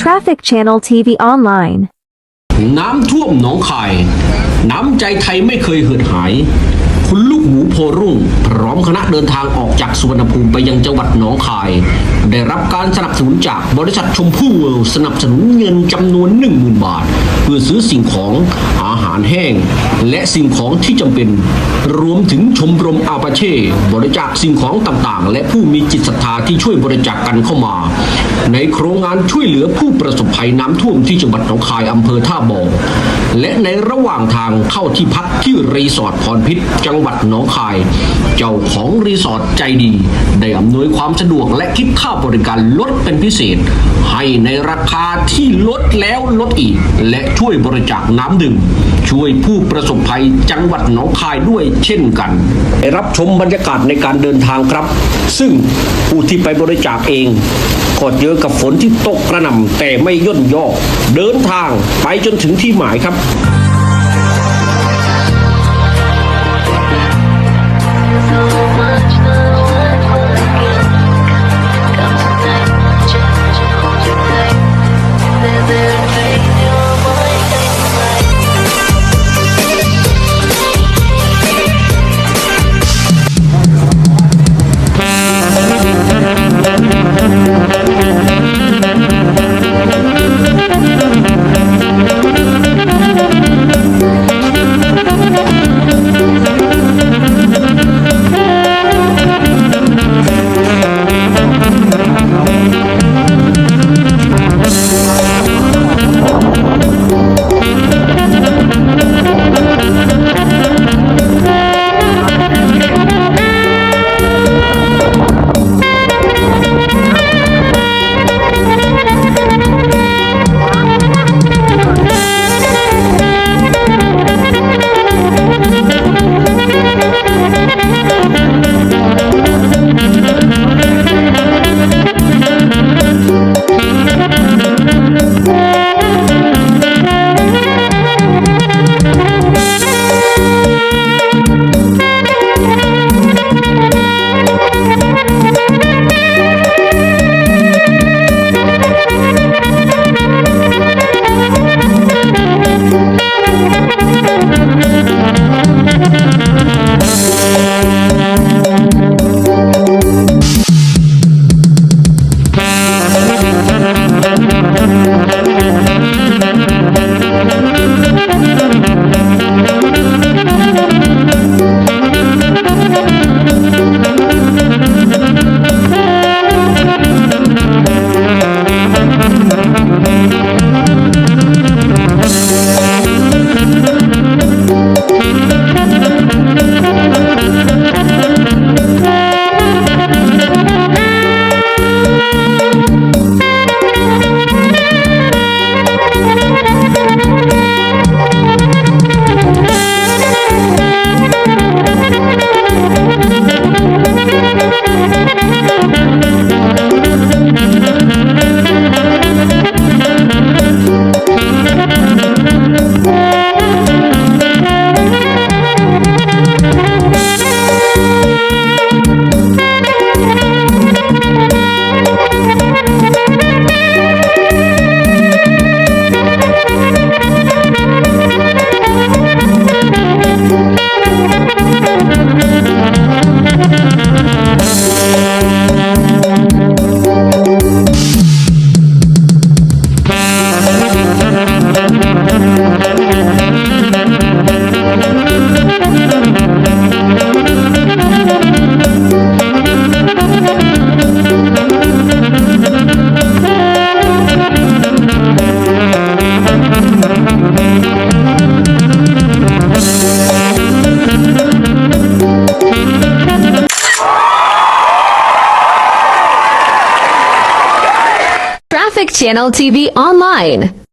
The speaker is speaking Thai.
Traffic Channel TV Online น้ำท่วมหนองคาย น้ำใจไทยไม่เคยเหือดหาย คุณลูกหมูโพรุ่ง พร้อมคณะเดินทางออกจากสุวรรณภูมิไปยังจังหวัดหนองคาย ได้รับการสนับสนุนจากบริษัทชมพู่เวิลสนับสนุนเงินจำนวน 10,000 บาท เพื่อซื้อสิ่งของอาหารแห้ง และสิ่งของที่จำเป็น รวมถึงชมรมอาปาเช่ บริจาคสิ่งของต่างๆ และผู้มีจิตศรัทธาที่ช่วยบริจาคกันเข้ามา ในโครงงานช่วยเหลือผู้ประสบภัยน้ำท่วมที่จังหวัดหนองคายอำเภอท่าบ่อและในระหว่างทางเข้าที่พักที่รีสอร์ทพรพิษจังงหวัดหนองคาย เจ้าของรีสอร์ทใจดี ได้อำนวยความสะดวกและคิดค่าบริการลดเป็นพิเศษ ให้ในราคาที่ลดแล้วลดอีก และช่วยบริจาคน้ำดื่มช่วยผู้ประสบภัยจังหวัดหนองคายด้วยเช่นกันได้รับชมบรรยากาศในการเดินทางครับ ซึ่งผู้ที่ไปบริจาคเองก็เจอกับฝนที่ตกกระหน่ำแต่ไม่ย่นย่อเดินทางไปจนถึงที่หมายครับ there. Channel TV Online